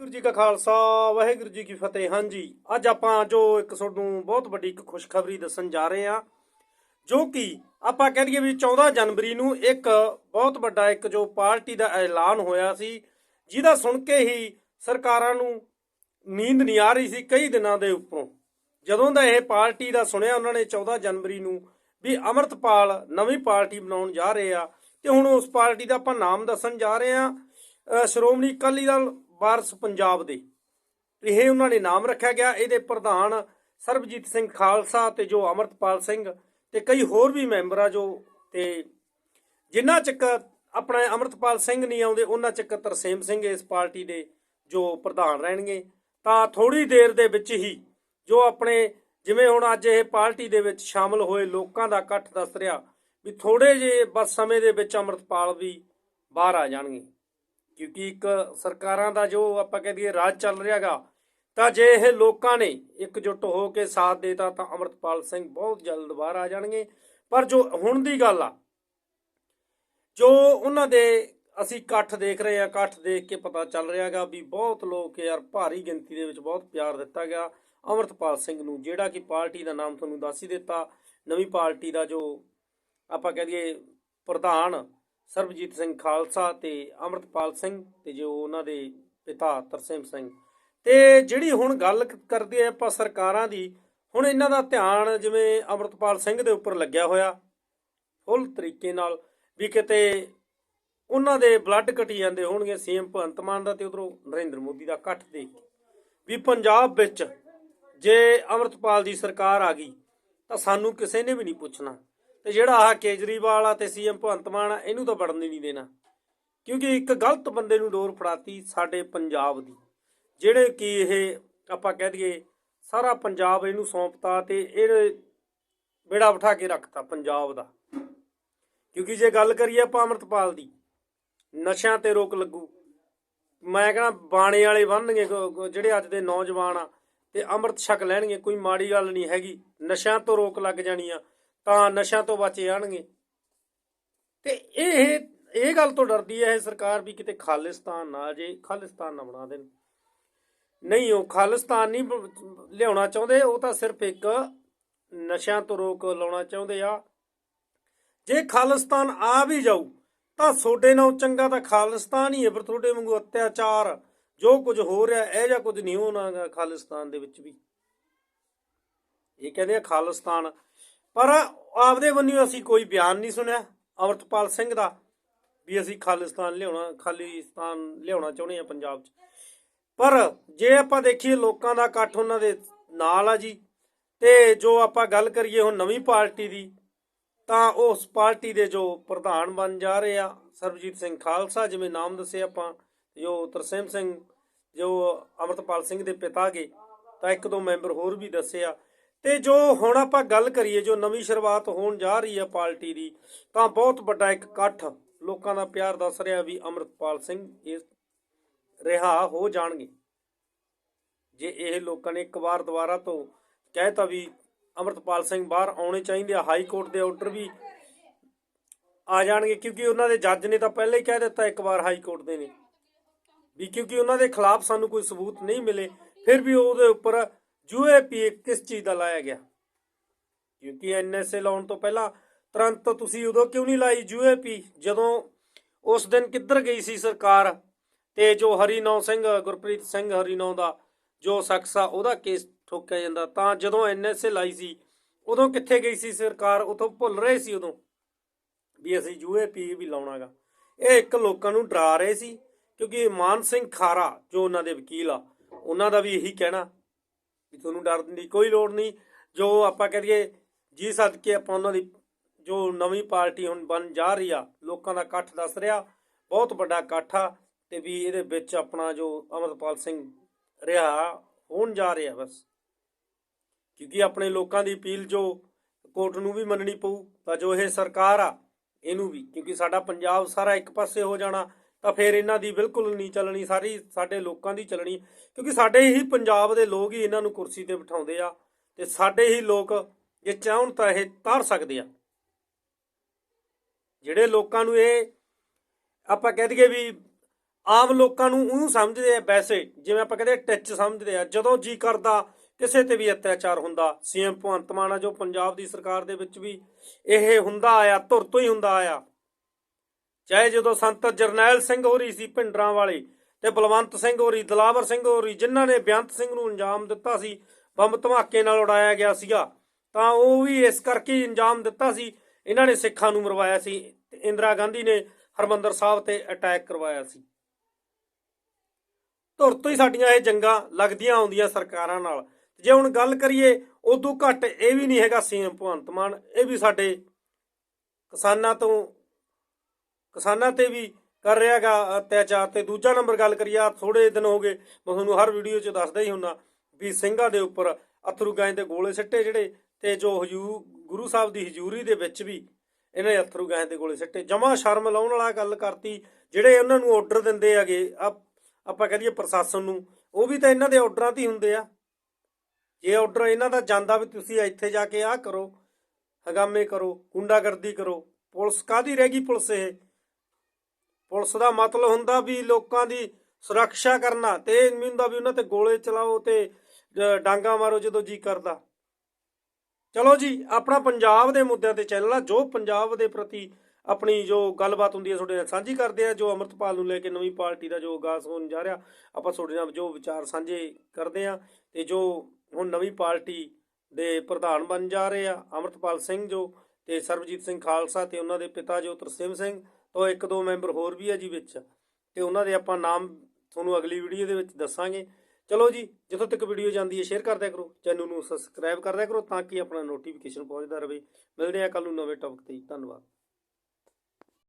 ਵਾਹਿਗੁਰੂ ਜੀ ਕਾ ਖਾਲਸਾ, ਵਾਹਿਗੁਰੂ ਜੀ ਕੀ ਫਤਿਹ। ਹਾਂਜੀ, ਅੱਜ ਆਪਾਂ ਜੋ ਇੱਕ ਤੁਹਾਨੂੰ ਬਹੁਤ ਵੱਡੀ ਇੱਕ ਖੁਸ਼ਖਬਰੀ ਦੱਸਣ ਜਾ ਰਹੇ ਹਾਂ, ਜੋ ਕਿ ਆਪਾਂ ਕਹਿ ਦਈਏ ਵੀ 14 ਜਨਵਰੀ ਨੂੰ ਇੱਕ ਬਹੁਤ ਵੱਡਾ ਇੱਕ ਜੋ ਪਾਰਟੀ ਦਾ ਐਲਾਨ ਹੋਇਆ ਸੀ, ਜਿਹਦਾ ਸੁਣ ਕੇ ਹੀ ਸਰਕਾਰਾਂ ਨੂੰ ਨੀਂਦ ਨਹੀਂ ਆ ਰਹੀ ਸੀ ਕਈ ਦਿਨਾਂ ਦੇ ਉੱਪਰੋਂ। ਜਦੋਂ ਦਾ ਇਹ ਪਾਰਟੀ ਦਾ ਸੁਣਿਆ ਉਹਨਾਂ ਨੇ 14 ਜਨਵਰੀ ਨੂੰ ਵੀ ਅਮਰਤਪਾਲ ਨਵੀਂ ਪਾਰਟੀ ਬਣਾਉਣ ਜਾ ਰਹੇ ਆ, ਤੇ ਹੁਣ ਉਸ ਪਾਰਟੀ ਦਾ ਆਪਾਂ ਨਾਮ ਦੱਸਣ ਜਾ ਰਹੇ ਆ ਸ਼੍ਰੋਮਣੀ ਅਕਾਲੀ ਦਲ ਵਾਰਸ ਪੰਜਾਬ ਦੇ। ਇਹ ਉਹਨਾਂ ਨੇ ਨਾਮ ਰੱਖਿਆ ਗਿਆ। ਇਹਦੇ ਪ੍ਰਧਾਨ ਸਰਬਜੀਤ ਸਿੰਘ ਖਾਲਸਾ ਤੇ ਜੋ ਅਮਰਤਪਾਲ ਸਿੰਘ ਤੇ ਕਈ ਹੋਰ ਵੀ ਮੈਂਬਰ ਆ ਜੋ ਤੇ ਜਿੰਨਾ ਚੱਕ ਆਪਣਾ ਅਮਰਤਪਾਲ ਸਿੰਘ ਨਹੀਂ ਆਉਂਦੇ, ਉਹਨਾਂ ਚੱਕ ਤਰਸੇਮ ਸਿੰਘ ਇਸ ਪਾਰਟੀ ਦੇ ਜੋ ਪ੍ਰਧਾਨ ਰਹਿਣਗੇ। ਤਾਂ ਥੋੜੀ ਦੇਰ ਦੇ ਵਿੱਚ ਹੀ ਜੋ ਆਪਣੇ ਜਿਵੇਂ ਹੁਣ ਅੱਜ ਇਹ ਪਾਰਟੀ ਦੇ ਵਿੱਚ ਸ਼ਾਮਲ ਹੋਏ ਲੋਕਾਂ ਦਾ ਇਕੱਠ ਦੱਸ ਰਿਹਾ ਵੀ ਥੋੜੇ ਜੇ ਬਸ ਸਮੇਂ ਦੇ ਵਿੱਚ ਅਮਰਤਪਾਲ ਵੀ ਬਾਹਰ ਆ ਜਾਣਗੇ। ਕਿਉਂਕਿ ਇੱਕ ਸਰਕਾਰਾਂ ਦਾ ਜੋ ਆਪਾਂ ਕਹਿ ਦਈਏ ਰਾਜ ਚੱਲ ਰਿਹਾਗਾ ਤਾਂ ਜੇ ਇਹ ਲੋਕਾਂ ਨੇ ਇਕਜੁੱਟ ਹੋ ਕੇ ਸਾਥ ਦੇਤਾ ਤਾਂ ਅਮਰਤਪਾਲ ਸਿੰਘ ਬਹੁਤ ਜਲਦ ਬਾਹਰ ਆ ਜਾਣਗੇ। ਪਰ ਜੋ ਹੁਣ ਦੀ ਗੱਲ ਆ, ਜੋ ਉਹਨਾਂ ਦੇ ਅਸੀਂ ਇਕੱਠ ਦੇਖ ਰਹੇ ਆ, ਇਕੱਠ ਦੇਖ ਕੇ ਪਤਾ ਚੱਲ ਰਿਹਾਗਾ ਵੀ ਬਹੁਤ ਲੋਕ ਯਾਰ ਭਾਰੀ ਗਿਣਤੀ ਦੇ ਵਿੱਚ ਬਹੁਤ ਪਿਆਰ ਦਿੱਤਾ ਗਿਆ। ਅਮਰਤਪਾਲ ਸਿੰਘ ਨੂੰ ਜਿਹੜਾ ਕਿ ਪਾਰਟੀ ਦਾ ਨਾਮ ਤੁਹਾਨੂੰ ਦੱਸ ਹੀ ਦਿੱਤਾ, ਨਵੀਂ ਪਾਰਟੀ ਦਾ ਜੋ ਆਪਾਂ ਕਹਿ ਦਈਏ ਪ੍ਰਧਾਨ ਸਰਬਜੀਤ ਸਿੰਘ ਖਾਲਸਾ ਤੇ ਅਮਰਤਪਾਲ ਸਿੰਘ ਤੇ ਜੋ ਉਹਨਾਂ ਦੇ ਪਿਤਾ ਤਰਸੇਮ ਸਿੰਘ। ਤੇ ਜਿਹੜੀ ਹੁਣ ਗੱਲ ਕਰਦੇ ਆ ਆਪਾਂ ਸਰਕਾਰਾਂ ਦੀ, ਹੁਣ ਇਹਨਾਂ ਦਾ ਧਿਆਨ ਜਿਵੇਂ ਅਮਰਤਪਾਲ ਸਿੰਘ ਦੇ ਉੱਪਰ ਲੱਗਿਆ ਹੋਇਆ, ਫੁੱਲ ਤਰੀਕੇ ਨਾਲ ਵੀ ਕਿਤੇ ਉਹਨਾਂ ਦੇ ਬਲੱਡ ਘਟੀ ਜਾਂਦੇ ਹੋਣਗੇ ਸੀਐਮ ਭਗਵੰਤ ਮਾਨ ਦਾ ਤੇ ਉਧਰੋਂ ਨਰਿੰਦਰ ਮੋਦੀ ਦਾ ਇਕੱਠ ਦੇਖ ਕੇ। ਵੀ ਪੰਜਾਬ ਵਿੱਚ ਜੇ ਅਮਰਤਪਾਲ ਦੀ ਸਰਕਾਰ ਆ ਗਈ, ਤਾਂ ਸਾਨੂੰ ਕਿਸੇ ਨੇ ਵੀ ਨਹੀਂ ਪੁੱਛਣਾ। ਤੇ ਜਿਹੜਾ ਆਹ ਕੇਜਰੀਵਾਲ ਆ ਤੇ ਸੀਐਮ ਭਗਵੰਤ ਮਾਨ ਆ, ਇਹਨੂੰ ਤਾਂ ਵੜਨ ਹੀ ਨਹੀਂ ਦੇਣਾ। ਕਿਉਂਕਿ ਇੱਕ ਗਲਤ ਬੰਦੇ ਨੂੰ ਡੋਰ ਫੜਾਤੀ ਸਾਡੇ ਪੰਜਾਬ ਦੀ। ਜਿਹੜੇ ਕਿ ਇਹ ਆਪਾਂ ਕਹਿ ਦਈਏ, ਸਾਰਾ ਪੰਜਾਬ ਇਹਨੂੰ ਸੌਂਪਤਾ ਤੇ ਇਹ ਬੇੜਾ ਬਿਠਾ ਕੇ ਰੱਖਤਾ ਪੰਜਾਬ ਦਾ। ਕਿਉਂਕਿ ਜੇ ਗੱਲ ਕਰੀਏ ਆਪਾਂ ਅਮਰਤਪਾਲ ਦੀ, ਨਸ਼ਿਆਂ ਤੇ ਰੋਕ ਲੱਗੂ। ਮੈਂ ਕਹਿੰਦਾ ਬਾਣੇ ਵਾਲੇ ਬਣਨਗੇ ਜਿਹੜੇ ਅੱਜ ਦੇ ਨੌਜਵਾਨ ਆ, ਤੇ ਅੰਮ੍ਰਿਤ ਛਕ ਲੈਣਗੇ, ਕੋਈ ਮਾੜੀ ਗੱਲ ਨਹੀਂ ਹੈਗੀ। ਨਸ਼ਿਆਂ ਤੋਂ ਰੋਕ ਲੱਗ ਜਾਣੀ ਆ। ਤਾਂ ਨਸ਼ਿਆਂ ਤੋਂ ਬਚੇ ਜਾਣਗੇ। ਤੇ ਇਹ ਇਹ ਗੱਲ ਤੋਂ ਡਰਦੀ ਹੈ ਇਹ ਸਰਕਾਰ ਵੀ ਕਿਤੇ ਖਾਲਿਸਤਾਨ ਨਾ ਆ ਜੇ, ਖਾਲਿਸਤਾਨ ਨਾ ਬਣਾ ਦੇਣ। ਨਹੀਂ, ਉਹ ਖਾਲਿਸਤਾਨ ਨਹੀਂ ਲਿਆਉਣਾ ਚਾਹੁੰਦੇ, ਉਹ ਤਾਂ ਸਿਰਫ ਇੱਕ ਨਸ਼ਿਆਂ ਤੋਂ ਰੋਕ ਲਾਉਣਾ ਚਾਹੁੰਦੇ ਆ। ਜੇ ਖਾਲਿਸਤਾਨ ਆ ਵੀ ਜਾਊ, ਤਾਂ ਤੁਹਾਡੇ ਨਾਲ ਚੰਗਾ ਤਾਂ ਖਾਲਿਸਤਾਨ ਹੀ ਹੈ, ਪਰ ਤੁਹਾਡੇ ਵਾਂਗੂ ਅਤਿਆਚਾਰ, ਜੋ ਕੁਝ ਹੋ ਰਿਹਾ, ਇਹ ਜਾਂ ਕੁਝ ਨਹੀਂ ਹੋਣਾਗਾ ਖਾਲਿਸਤਾਨ ਦੇ ਵਿੱਚ ਵੀ। ਇਹ ਕਹਿੰਦੇ ਆ ਖਾਲਿਸਤਾਨ ਪਰ ਆਪਦੇ ਵੱਲੋਂ ਅਸੀਂ ਕੋਈ ਬਿਆਨ ਨਹੀਂ ਸੁਣਿਆ। ਅਮਰਤਪਾਲ ਸਿੰਘ ਦਾ ਵੀ ਅਸੀਂ ਖਾਲਿਸਤਾਨ ਲਿਆਉਣਾ ਖਾਲਿਸਤਾਨ ਲਿਆਉਣਾ ਚਾਹੁੰਦੇ ਆ ਪੰਜਾਬ 'ਚ। ਪਰ ਜੇ ਆਪਾਂ ਦੇਖੀਏ ਲੋਕਾਂ ਦਾ ਇਕੱਠ ਉਹਨਾਂ ਦੇ ਨਾਲ ਆ ਜੀ, ਤੇ ਜੋ ਆਪਾਂ ਗੱਲ ਕਰੀਏ ਹੁਣ ਨਵੀਂ ਪਾਰਟੀ ਦੀ, ਤਾਂ ਉਸ ਪਾਰਟੀ ਦੇ ਜੋ ਪ੍ਰਧਾਨ ਬਣ ਜਾ ਰਹੇ ਆ, ਸਰਬਜੀਤ ਸਿੰਘ ਖਾਲਸਾ, ਜਿਵੇਂ ਨਾਮ ਦੱਸੇ ਆਪਾਂ ਜੋ ਤਰਸੇਮ ਸਿੰਘ, ਜੋ ਅਮਰਤਪਾਲ ਸਿੰਘ ਦੇ ਪਿਤਾ ਗੇ, ਤਾਂ ਇੱਕ ਦੋ ਮੈਂਬਰ ਹੋਰ ਵੀ ਦੱਸਿਆ ਤੇ ਜੋ ਹੁਣ ਆਪਾਂ ਗੱਲ ਕਰੀਏ, ਜੋ ਨਵੀਂ ਸ਼ੁਰੂਆਤ ਹੋਣ ਜਾ ਰਹੀ ਹੈ ਪਾਰਟੀ ਦੀ, ਤਾਂ ਬਹੁਤ ਵੱਡਾ ਇੱਕ ਇਕੱਠ ਲੋਕਾਂ ਦਾ ਪਿਆਰ ਦੱਸ ਰਿਹਾ ਵੀ ਅਮਰਤਪਾਲ ਸਿੰਘ ਇਸ ਰਿਹਾ ਹੋ ਜਾਣਗੇ। ਜੇ ਇਹ ਲੋਕਾਂ ਨੇ ਇੱਕ ਵਾਰ ਦੁਬਾਰਾ ਤੋਂ ਕਹਿਤਾ ਵੀ ਅਮਰਤਪਾਲ ਸਿੰਘ ਬਾਹਰ ਆਉਣੇ ਚਾਹੀਦੇ ਆ, ਹਾਈ ਕੋਰਟ ਦੇ ਆਰਡਰ ਵੀ ਆ ਜਾਣਗੇ, ਕਿਉਂਕਿ ਉਹਨਾਂ ਦੇ ਜੱਜ ਨੇ ਤਾਂ ਪਹਿਲਾਂ ਹੀ ਕਹਿ ਦਿੱਤਾ ਇੱਕ ਵਾਰ ਹਾਈ ਕੋਰਟ ਦੇ ਨੇ। ਵੀ ਕਿਉਂਕਿ ਉਹਨਾਂ ਦੇ ਖਿਲਾਫ ਸਾਨੂੰ ਕੋਈ ਸਬੂਤ ਨਹੀਂ ਮਿਲੇ, ਫਿਰ ਵੀ ਉਹਦੇ ਉੱਪਰ ਯੂਏਪੀ ਕਿਸ ਚੀਜ਼ ਦਾ ਲਾਇਆ ਗਿਆ? ਕਿਉਂਕਿ ਐਨਐਸਏ ਲਾਉਣ ਤੋਂ ਪਹਿਲਾਂ ਤੁਰੰਤ ਤੁਸੀਂ ਉਦੋਂ ਕਿਉਂ ਨਹੀਂ ਲਾਈ ਯੂਏਪੀ ਜਦੋਂ ਉਸ ਦਿਨ ਕਿੱਧਰ ਗਈ ਸੀ ਸਰਕਾਰ? ਤੇ ਜੋ ਹਰੀਨੌ ਸਿੰਘ, ਗੁਰਪ੍ਰੀਤ ਸਿੰਘ ਹਰੀਨੌ ਦਾ ਜੋ ਸ਼ਖਸ ਆ, ਉਹਦਾ ਕੇਸ ਠੋਕਿਆ ਜਾਂਦਾ। ਤਾਂ ਜਦੋਂ ਐਨਐਸਏ ਲਾਈ ਸੀ, ਉਦੋਂ ਕਿੱਥੇ ਗਈ ਸੀ ਸਰਕਾਰ? ਉਦੋਂ ਭੁੱਲ ਰਹੇ ਸੀ ਉਦੋਂ ਵੀ ਅਸੀਂ ਯੂਏਪੀ ਵੀ ਲਾਉਣਾਗਾ। ਇਹ ਇੱਕ ਲੋਕਾਂ ਨੂੰ ਡਰਾ ਰਹੇ ਸੀ, ਕਿਉਂਕਿ ਮਾਨ ਸਿੰਘ ਖਾਰਾ, ਜੋ ਉਹਨਾਂ ਦੇ ਵਕੀਲ ਆ, ਉਹਨਾਂ ਦਾ ਵੀ ਇਹੀ ਕਹਿਣਾ ਵੀ ਤੁਹਾਨੂੰ ਡਰਨ ਦੀ ਕੋਈ ਲੋੜ ਨਹੀਂ। ਜੋ ਆਪਾਂ ਕਹੀਏ ਜੀ ਸਦਕੇ ਆਪਾਂ ਉਹਨਾਂ ਦੀ ਜੋ ਨਵੀਂ ਪਾਰਟੀ ਹੁਣ ਬਣ ਜਾ ਰਹੀ ਆ, ਲੋਕਾਂ ਦਾ ਇਕੱਠ ਦੱਸ ਰਿਹਾ, ਬਹੁਤ ਵੱਡਾ ਇਕੱਠ ਆ ਤੇ ਵੀ ਇਹਦੇ ਵਿੱਚ ਆਪਣਾ ਜੋ ਅਮਰਪਾਲ ਸਿੰਘ ਰਿਹਾ, ਹੋਣ ਜਾ ਰਿਹਾ ਬਸ। ਕਿਉਂਕਿ ਆਪਣੇ ਲੋਕਾਂ ਦੀ ਅਪੀਲ ਜੋ ਕੋਰਟ ਨੂੰ ਵੀ ਮੰਨਣੀ ਪਊ, ਤਾਂ ਜੋ ਇਹ ਸਰਕਾਰ ਆ, ਇਹਨੂੰ ਵੀ, ਕਿਉਂਕਿ ਸਾਡਾ ਪੰਜਾਬ ਸਾਰਾ ਇੱਕ ਪਾਸੇ ਹੋ ਜਾਣਾ ਤਾਂ ਫਿਰ ਇਹਨਾਂ ਦੀ ਬਿਲਕੁਲ ਨਹੀਂ ਚੱਲਣੀ, ਸਾਰੀ ਸਾਡੇ ਲੋਕਾਂ ਦੀ ਚੱਲਣੀ। ਕਿਉਂਕਿ ਸਾਡੇ ਹੀ ਪੰਜਾਬ ਦੇ ਲੋਕ ਹੀ ਇਹਨਾਂ ਨੂੰ ਕੁਰਸੀ ਤੇ ਬਿਠਾਉਂਦੇ ਆ ਤੇ ਸਾਡੇ ਹੀ ਲੋਕ ਜੇ ਚਾਹਣ ਤਾਂ ਇਹ ਤਾਰ ਸਕਦੇ ਆ। ਜਿਹੜੇ ਲੋਕਾਂ ਨੂੰ ਇਹ ਆਪਾਂ ਕਹਿ ਦਈਏ ਵੀ ਆਮ ਲੋਕਾਂ ਨੂੰ ਉਹਨੂੰ ਸਮਝਦੇ ਆ ਵੈਸੇ, ਜਿਵੇਂ ਆਪਾਂ ਕਹਿੰਦੇ ਟੱਚ ਸਮਝਦੇ ਆ, ਜਦੋਂ ਜੀ ਕਰਦਾ ਕਿਸੇ ਤੇ ਵੀ ਅਤਿਆਚਾਰ ਹੁੰਦਾ। ਸੀਐਮ ਭਗਵੰਤ ਮਾਨ ਆ ਜੋ ਪੰਜਾਬ ਦੀ ਸਰਕਾਰ ਦੇ ਵਿੱਚ ਵੀ ਇਹ ਹੁੰਦਾ ਆਇਆ, ਧੁਰ ਤੋਂ ਹੀ ਹੁੰਦਾ ਆਇਆ। ਚਾਹੇ ਜਦੋਂ ਸੰਤ ਜਰਨੈਲ ਸਿੰਘ ਹੋਰੀ ਸੀ ਭਿੰਡਰਾਂ ਵਾਲੇ ਤੇ ਬਲਵੰਤ ਸਿੰਘ ਹੋਰੀ, ਦਲਾਵਰ ਸਿੰਘ ਹੋਰੀ, ਜਿਨ੍ਹਾਂ ਨੇ ਬੇਅੰਤ ਸਿੰਘ ਨੂੰ ਅੰਜਾਮ ਦਿੱਤਾ ਸੀ, ਬੰਬ ਧਮਾਕੇ ਨਾਲ ਉਡਾਇਆ ਗਿਆ ਸੀਗਾ, ਤਾਂ ਉਹ ਵੀ ਇਸ ਕਰਕੇ ਅੰਜਾਮ ਦਿੱਤਾ ਸੀ, ਇਹਨਾਂ ਨੇ ਸਿੱਖਾਂ ਨੂੰ ਮਰਵਾਇਆ ਸੀ ਇੰਦਰਾ ਗਾਂਧੀ ਨੇ ਹਰਮੰਦਰ ਸਾਹਿਬ ਤੇ ਅਟੈਕ ਕਰਵਾਇਆ ਸੀ। ਧੁਰ ਤੋਂ ਹੀ ਸਾਡੀਆਂ ਇਹ ਜੰਗਾਂ ਲੱਗਦੀਆਂ ਆਉਂਦੀਆਂ ਸਰਕਾਰਾਂ ਨਾਲ। ਜੇ ਹੁਣ ਗੱਲ ਕਰੀਏ, ਉਦੋਂ ਘੱਟ ਇਹ ਵੀ ਨਹੀਂ ਹੈਗਾ ਸੀਐਮ ਭਗਵੰਤ ਮਾਨ, ਇਹ ਵੀ ਸਾਡੇ ਕਿਸਾਨਾਂ ਤੋਂ ਕਿਸਾਨਾਂ ਤੇ ਵੀ ਕਰ ਰਿਹਾਗਾ ਅਤਿਆਚਾਰ ਤੇ ਦੂਜਾ ਨੰਬਰ ਗੱਲ ਕਰੀਏ ਆ ਥੋੜੇ ਦਿਨ ਹੋ ਗਏ, ਮੈਂ ਤੁਹਾਨੂੰ ਹਰ ਵੀਡੀਓ 'ਚ ਦੱਸਦਾ ਹੀ ਹੁੰਨਾ ਵੀ ਸਿੰਘਾਂ ਦੇ ਉੱਪਰ ਅਥਰੂ ਗਾਂ ਦੇ ਗੋਲੇ ਸਿੱਟੇ ਜਿਹੜੇ ਤੇ ਜੋ ਹਜੂ, ਗੁਰੂ ਸਾਹਿਬ ਦੀ ਹਜ਼ੂਰੀ ਦੇ ਵਿੱਚ ਵੀ ਇਹਨਾਂ ਨੇ ਅਥਰੂ ਗਾਂ ਦੇ ਗੋਲੇ ਸਿੱਟੇ। ਜਮਾ ਸ਼ਰਮ ਲਾਉਣ ਵਾਲਾ ਗੱਲ ਕਰਤੀ, ਜਿਹੜੇ ਉਹਨਾਂ ਨੂੰ ਆਰਡਰ ਦਿੰਦੇ ਹੈਗੇ ਆ- ਆਪਾਂ ਕਹਦੀਏ ਪ੍ਰਸ਼ਾਸਨ ਨੂੰ, ਉਹ ਵੀ ਤਾਂ ਇਹਨਾਂ ਦੇ ਆਰਡਰਾਂ ਤੇ ਹੀ ਹੁੰਦੇ ਆ। ਜੇ ਆਰਡਰ ਇਹਨਾਂ ਦਾ ਜਾਂਦਾ ਵੀ ਤੁਸੀਂ ਇੱਥੇ ਜਾ ਕੇ ਆਹ ਕਰੋ, ਹਗਾਮੇ ਕਰੋ, ਗੁੰਡਾਗਰਦੀ ਕਰੋ, ਪੁਲਿਸ ਕਾਦੀ ਰਹਿ ਗਈ ਪੁਲਿਸ ਇਹ? ਪੁਲਿਸ ਦਾ ਮਤਲਬ ਹੁੰਦਾ ਵੀ ਲੋਕਾਂ ਦੀ ਸੁਰੱਖਿਆ ਕਰਨਾ ਤੇ ਇਹ ਨਹੀਂ ਹੁੰਦਾ ਵੀ ਉਹਨਾਂ ਤੇ ਗੋਲੇ ਚਲਾਓ ਤੇ ਡਾਂਗਾ ਮਾਰੋ ਜਦੋਂ ਜੀ ਕਰਦਾ। ਚਲੋ ਜੀ, ਆਪਣਾ ਪੰਜਾਬ ਦੇ ਮੁੱਦਿਆਂ ਤੇ ਚੈਨਲ ਆ, ਜੋ ਪੰਜਾਬ ਦੇ ਪ੍ਰਤੀ ਆਪਣੀ ਜੋ ਗੱਲਬਾਤ ਹੁੰਦੀ ਹੈ ਤੁਹਾਡੇ ਨਾਲ ਸਾਂਝੀ ਕਰਦੇ ਆ, ਜੋ ਅਮਰਤਪਾਲ ਨੂੰ ਲੈ ਕੇ ਨਵੀਂ ਪਾਰਟੀ ਦਾ ਜੋ ਆਗਾਜ਼ ਹੋਣ ਜਾ ਰਿਹਾ, ਆਪਾਂ ਤੁਹਾਡੇ ਨਾਲ ਜੋ ਵਿਚਾਰ ਸਾਂਝੇ ਕਰਦੇ ਆ ਤੇ ਜੋ ਹੁਣ ਨਵੀਂ ਪਾਰਟੀ ਦੇ ਪ੍ਰਧਾਨ ਬਣ ਜਾ ਰਹੇ ਆ, ਅਮਰਤਪਾਲ ਸਿੰਘ ਜੋ ਤੇ ਸਰਬਜੀਤ ਸਿੰਘ ਖਾਲਸਾ ਤੇ ਉਹਨਾਂ ਦੇ ਪਿਤਾ ਜੋ ਤਰਸੇਮ ਸਿੰਘ ਤੋਂ ਇੱਕ ਦੋ ਮੈਂਬਰ ਹੋਰ ਵੀ ਆ ਜੀ ਵਿੱਚ, ਤੇ ਉਹਨਾਂ ਦੇ ਆਪਾਂ ਨਾਮ ਤੁਹਾਨੂੰ ਅਗਲੀ ਵੀਡੀਓ ਦੇ ਵਿੱਚ ਦੱਸਾਂਗੇ। ਚਲੋ ਜੀ, ਜਿੱਥੋਂ ਤੱਕ ਵੀਡੀਓ ਜਾਂਦੀ ਹੈ ਸ਼ੇਅਰ ਕਰਦਿਆ ਕਰੋ ਚੈਨਲ ਨੂੰ ਸਬਸਕ੍ਰਾਈਬ ਕਰਦਿਆ ਕਰੋ ਤਾਂ ਕਿ ਆਪਣਾ ਨੋਟੀਫਿਕੇਸ਼ਨ ਪਹੁੰਚਦਾ ਰਹੇ। ਮਿਲਦੇ ਆ ਕੱਲ ਨੂੰ ਨਵੇਂ ਟੌਪਿਕ ਤੇ ਧੰਨਵਾਦ।